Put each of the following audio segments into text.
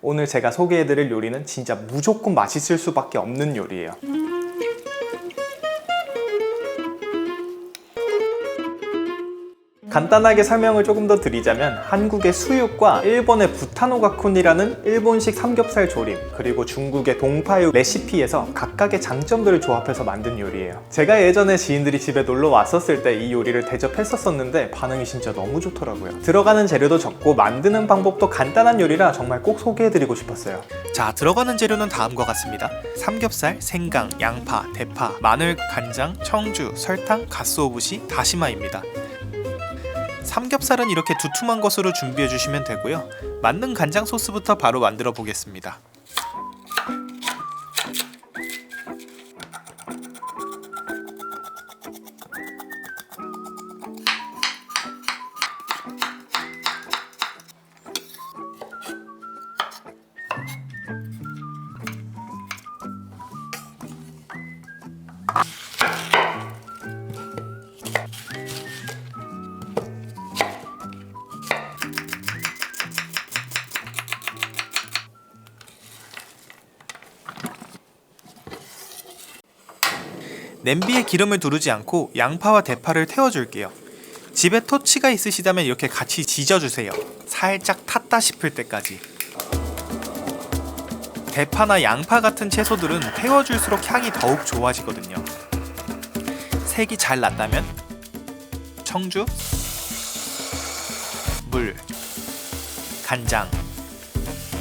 오늘 제가 소개해드릴 요리는 진짜 무조건 맛있을 수밖에 없는 요리예요. 간단하게 설명을 조금 더 드리자면 한국의 수육과 일본의 부타노가쿤이라는 일본식 삼겹살 조림 그리고 중국의 동파육 레시피에서 각각의 장점들을 조합해서 만든 요리예요 제가 예전에 지인들이 집에 놀러 왔었을 때 이 요리를 대접했었었는데 반응이 진짜 너무 좋더라고요 들어가는 재료도 적고 만드는 방법도 간단한 요리라 정말 꼭 소개해드리고 싶었어요 자, 들어가는 재료는 다음과 같습니다. 삼겹살, 생강, 양파, 대파, 마늘, 간장, 청주, 설탕, 가스오부시, 다시마입니다. 삼겹살은 이렇게 두툼한 것으로 준비해 주시면 되고요. 만능 간장 소스부터 바로 만들어 보겠습니다. 냄비에 기름을 두르지 않고 양파와 대파를 태워줄게요. 집에 토치가 있으시다면 이렇게 같이 지져주세요. 살짝 탔다 싶을 때까지. 대파나 양파 같은 채소들은 태워줄수록 향이 더욱 좋아지거든요. 색이 잘 났다면 청주, 물, 간장,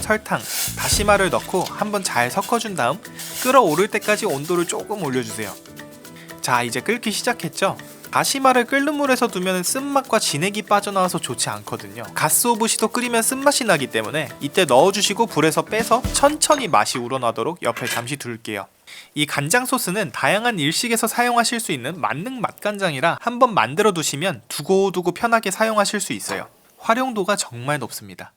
설탕, 다시마를 넣고 한번 잘 섞어준 다음 끓어오를 때까지 온도를 조금 올려주세요. 자 이제 끓기 시작했죠? 다시마를 끓는 물에서 두면 쓴맛과 진액이 빠져나와서 좋지 않거든요. 가스오부시도 끓이면 쓴맛이 나기 때문에 이때 넣어주시고 불에서 빼서 천천히 맛이 우러나도록 옆에 잠시 둘게요. 이 간장 소스는 다양한 일식에서 사용하실 수 있는 만능 맛간장이라 한번 만들어 두시면 두고두고 편하게 사용하실 수 있어요. 활용도가 정말 높습니다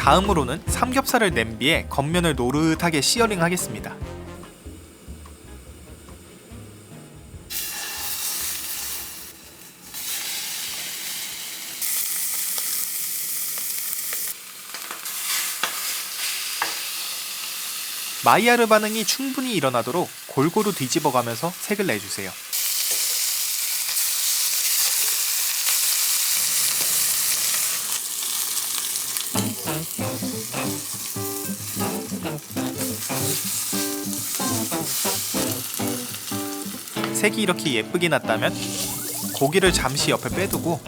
다음으로는 삼겹살을 냄비에 겉면을 노릇하게 시어링 하겠습니다. 마이야르 반응이 충분히 일어나도록 골고루 뒤집어가면서 색을 내주세요. 색이 이렇게 예쁘게 났다면 고기를 잠시 옆에 빼두고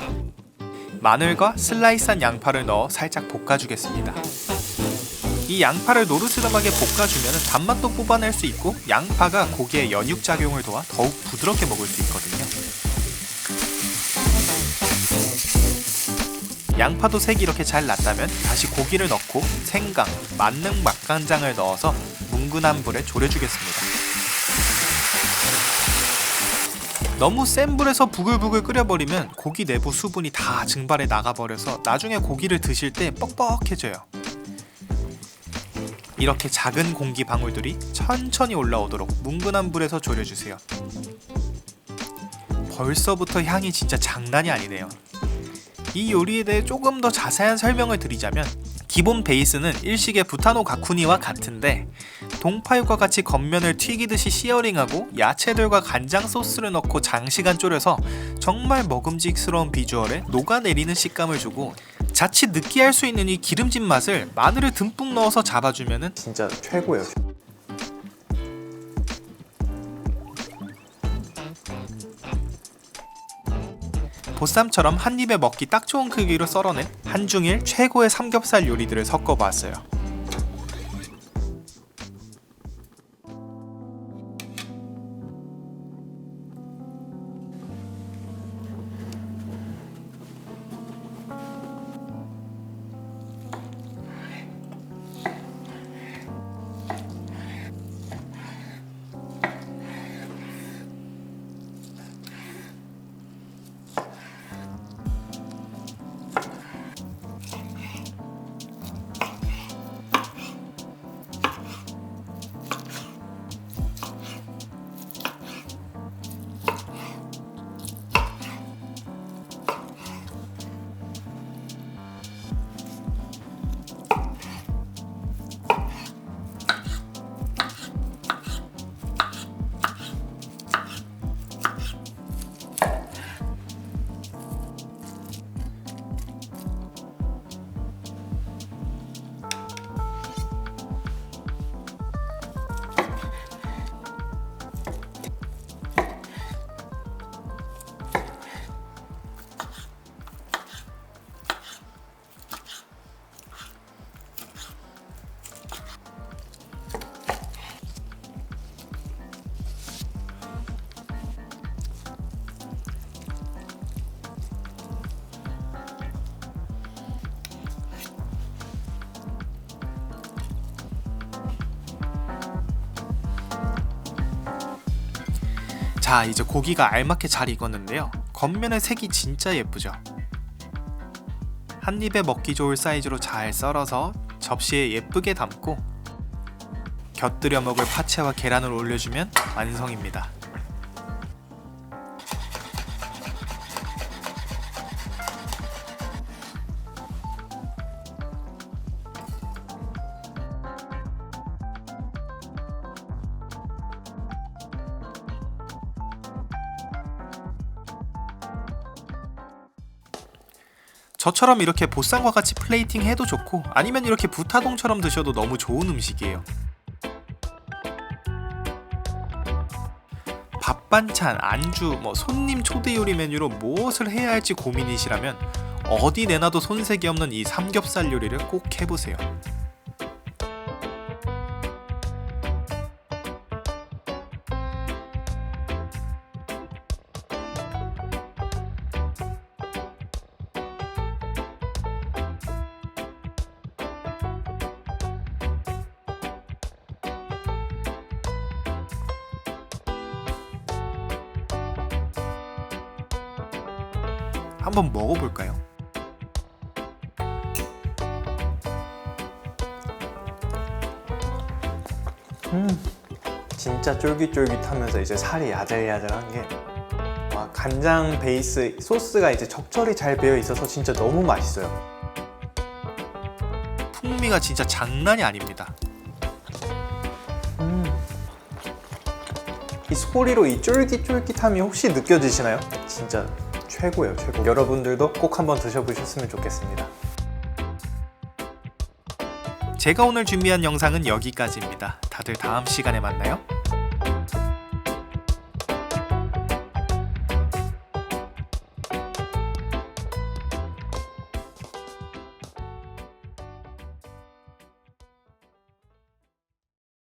마늘과 슬라이스한 양파를 넣어 살짝 볶아주겠습니다. 이 양파를 노르스름하게 볶아주면 단맛도 뽑아낼 수 있고 양파가 고기에 연육 작용을 도와 더욱 부드럽게 먹을 수 있거든요. 양파도 색이 이렇게 잘 났다면 다시 고기를 넣고 생강, 만능 맛간장을 넣어서 뭉근한 불에 졸여주겠습니다. 너무 센 불에서 부글부글 끓여버리면 고기 내부 수분이 다 증발해 나가버려서 나중에 고기를 드실 때 뻑뻑해져요. 이렇게 작은 공기 방울들이 천천히 올라오도록 뭉근한 불에서 졸여주세요. 벌써부터 향이 진짜 장난이 아니네요. 이 요리에 대해 조금 더 자세한 설명을 드리자면 기본 베이스는 일식의 부타노 가쿠니와 같은데 동파육과 같이 겉면을 튀기듯이 시어링하고 야채들과 간장 소스를 넣고 장시간 졸여서 정말 먹음직스러운 비주얼에 녹아내리는 식감을 주고 자칫 느끼할 수 있는 이 기름진 맛을 마늘을 듬뿍 넣어서 잡아주면은 진짜 최고예요. 보쌈처럼 한 입에 먹기 딱 좋은 크기로 썰어낸 한중일 최고의 삼겹살 요리들을 섞어봤어요. 자, 이제 고기가 알맞게 잘 익었는데요. 겉면의 색이 진짜 예쁘죠? 한 입에 먹기 좋을 사이즈로 잘 썰어서 접시에 예쁘게 담고 곁들여 먹을 파채와 계란을 올려주면 완성입니다. 저처럼 이렇게 보쌈과 같이 플레이팅 해도 좋고 아니면 이렇게 부타동처럼 드셔도 너무 좋은 음식이에요. 밥 반찬, 안주, 뭐 손님 초대 요리 메뉴로 무엇을 해야 할지 고민이시라면 어디 내놔도 손색이 없는 이 삼겹살 요리를 꼭 해보세요. 한번 먹어볼까요? 진짜 쫄깃쫄깃하면서 이제 살이 야들야들한 게 와, 간장 베이스 소스가 이제 적절히 잘 배어 있어서 진짜 너무 맛있어요. 풍미가 진짜 장난이 아닙니다. 이 소리로 이 쫄깃쫄깃함이 혹시 느껴지시나요? 진짜 최고예요, 최고. 여러분들도 꼭 한번 드셔보셨으면 좋겠습니다. 제가 오늘 준비한 영상은 여기까지입니다. 다들 다음 시간에 만나요.